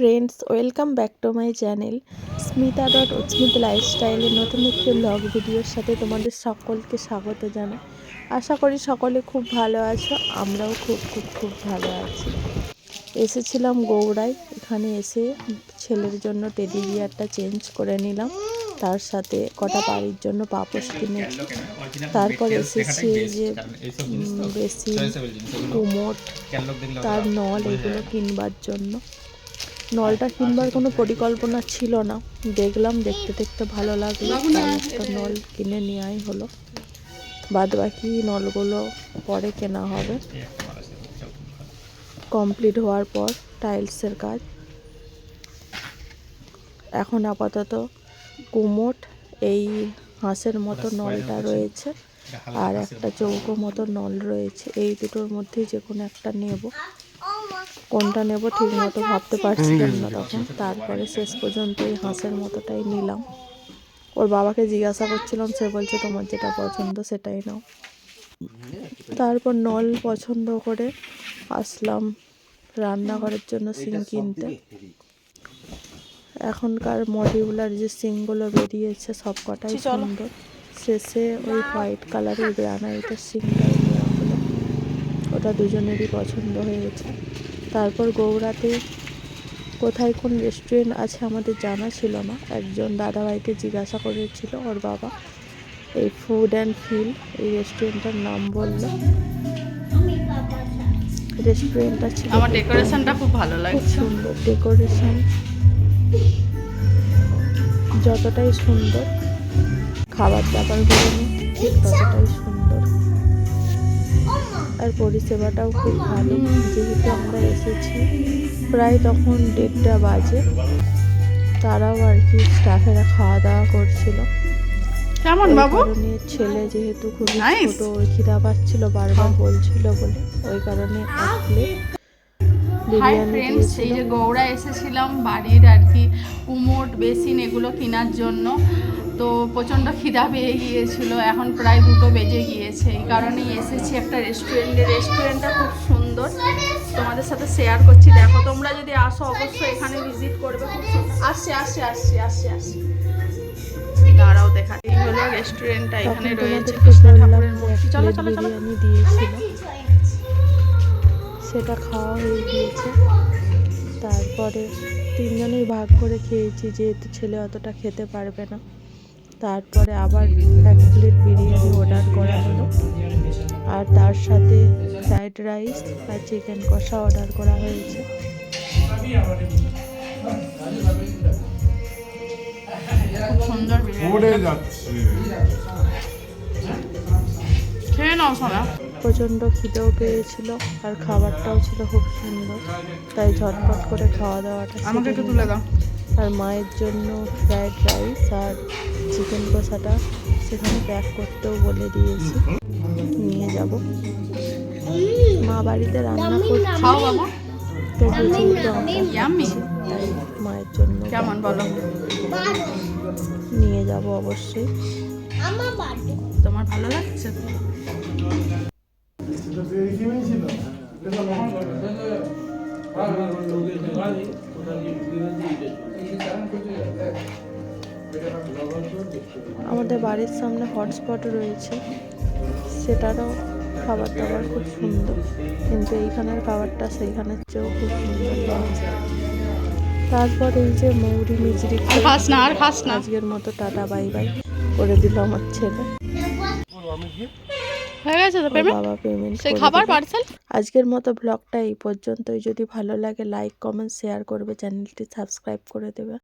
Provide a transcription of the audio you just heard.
Friends, welcome back to my channel Smita dot Utsmita লাইফস্টাইলের নতুন একটি blog ভিডিওর সাথে তোমাদের সকলকে স্বাগত জানাই। আশা করি সকলে খুব ভালো আছো, আমরাও খুব খুব খুব ভালো আছি। এসেছিলাম গৌড়ায়, এখানে এসে ছেলের জন্য টেডি বিয়ারটা চেঞ্জ করে নিলাম। তার সাথে কটা বাড়ির জন্য পাপোশ কিনেছি তারপর এসেছি যে বেসিন কুমোট তার নল এগুলো কিনবার জন্য। নলটা কিনবার কোনো পরিকল্পনা ছিল না। দেখলাম দেখতে দেখতে ভালো লাগল। একটা নল কিনে নেওয়াই হলো। বাদ বাকি নলগুলো পরে কেনা হবে। কমপ্লিট হওয়ার পর টাইলসের কাজ। এখন আপাতত কুমোট এই হাঁসের মতো নলটা রয়েছে। আর একটা চৌকো মতো নল রয়েছে। এই দুটোর মধ্যেই যে কোনো একটা নেব। কোনটা নেব ঠিক মতো ভাবতে পারছিলাম না তখন। তারপরে শেষ পর্যন্ত এই হাঁসের মতোটাই নিলাম। ওর বাবাকে জিজ্ঞাসা করছিলাম সে বলছে তোমার যেটা পছন্দ সেটাই নাও। তারপর নল পছন্দ করে আসলাম রান্নাঘরের জন্য সিং কিনতে। এখনকার মডিউলার যে সিংগুলো বেরিয়েছে সব কটাই সুন্দর। শেষে ওই হোয়াইট কালারের গ্রানাইটের সিংটাই নেওয়া হলো। ওটা দুজনেরই পছন্দ হয়েছে। তারপর গৌড়াতে কোথায় কোন রেস্টুরেন্ট আছে আমাদের জানা ছিল না। একজন দাদাভাইকে জিজ্ঞাসা করেছিল ওর বাবা। এই ফুড অ্যান্ড ফিল এই রেস্টুরেন্টটার নাম বলল। রেস্টুরেন্টটা ছিল আমার খুব ডেকোরেশনটা খুব ভালো লাগছে। সুন্দর ডেকোরেশন যতটাই সুন্দর। খাবার দাবারগুলো ঠিক ততটাই আর পরিষেবাটাও খুব ভালো। যেহেতু আমরা এসেছি প্রায় তখন দেড়টা বাজে। তারাও আর কি স্টাফেরা খাওয়া দাওয়া করছিল। কেমন বাবু? ছেলে যেহেতু খুবই Nice. ছোট ওই খিদা পাচ্ছিল বারবার বলছিল বলে। ওই কারণে এক প্লেট হাই ফ্রেন্ডস এই যে গৌড়া এসেছিলাম বাড়ির আর কি বেসিন এগুলো কেনার জন্য। তো প্রচণ্ড খিদা পেয়ে গিয়েছিল। এখন প্রায় দুটো বেজে গিয়েছে। এই কারণেই এসেছি একটা রেস্টুরেন্টে রেস্টুরেন্টটা খুব সুন্দর। তোমাদের সাথে শেয়ার করছি। দেখো তোমরা যদি আসো অবশ্যই এখানে ভিজিট করবে। খুব আসছে আসছে আসছে আসছে আসছে। দাঁড়াও দেখা এই হলো রেস্টুরেন্টটা এখানে রয়েছে কৃষ্ণ ঠাকুরের মূর্তি। চলো চলো চলো। দিয়েছিল। সেটা খাওয়া হয়ে গিয়েছে। তারপরে তিনজনেই ভাগ করে খেয়েছি যেহেতু ছেলে অতটা খেতে পারবে না। তারপরে আবার এক প্লেট বিরিয়ানি অর্ডার করা হলো। আর তার সাথে ফ্রাইড রাইস আর চিকেন কষা অর্ডার করা হয়েছে। খুব সুন্দর বিরিয়ানি। খেয়ে নাও সোনা প্রচণ্ড খিদেও পেয়েছিল আর খাবারটাও ছিল খুব সুন্দর। তাই ঝটপট করে খাওয়া দাওয়াটা আমাকে একটু তুলে দাও। আর মায়ের জন্য ফ্রাইড রাইস আর চিকেন কষাটা সেখানে প্যাক করতেও বলে দিয়েছি। নিয়ে যাব। মা বাড়িতে রান্না করছে। মায়ের জন্য কেমন বলো? নিয়ে যাব অবশ্যই। তোমার ভালো লাগছে? আমাদের বাড়ির সামনে হটস্পট রয়েছে। সেটারও খাবার দাবার খুব সুন্দর। কিন্তু এইখানের খাবারটা সেইখানের চেয়েও খুব সুন্দর তারপর এই যে মৌরি মিজরি আজকের মতো টাটা বাই বাই করে দিল আমার ছেলে। হয়ে গেছে তো পেমেন্ট বাবা পেমেন্ট সেই খাবার পার্সেল আজকের মতো ব্লগটা এই পর্যন্তই। যদি ভালো লাগে লাইক কমেন্ট শেয়ার করবে। চ্যানেলটি সাবস্ক্রাইব করে দেবে।